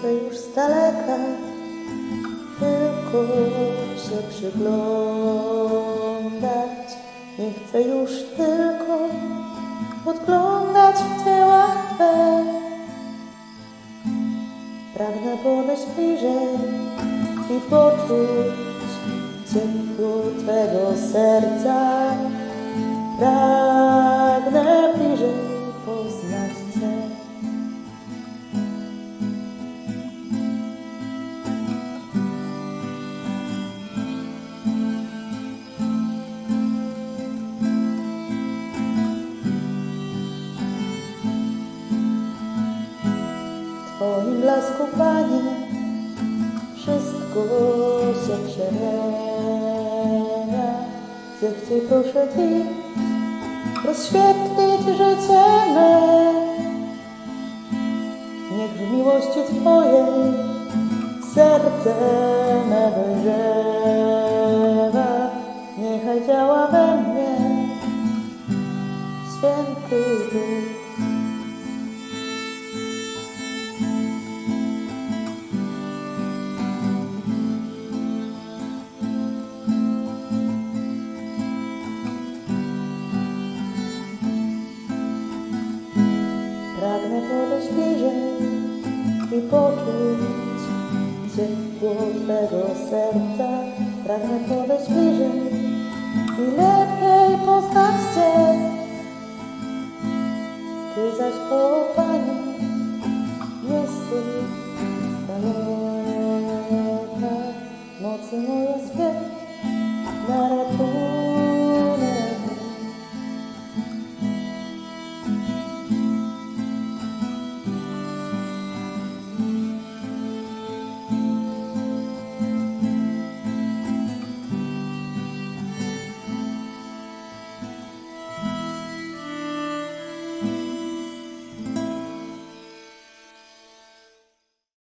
chcę już z daleka tylko się przyglądać. Nie chcę już tylko podglądać w dzieła Twe. Pragnę podejść bliżej i poczuć ciepło Twego serca. Pragnę blasku, Panie, wszystko się przemienia. Zechciej proszę Ci rozświetlić życie me. Niech w miłości Twojej serce me dojrzewa. Niechaj działa we mnie święty Duch. Podejść bliżej i poczuć ciepło Twego serca. Pragnę podejść bliżej i lepiej poznać Cię. Ty zaś, o Panie, jesteś daleka. Mocy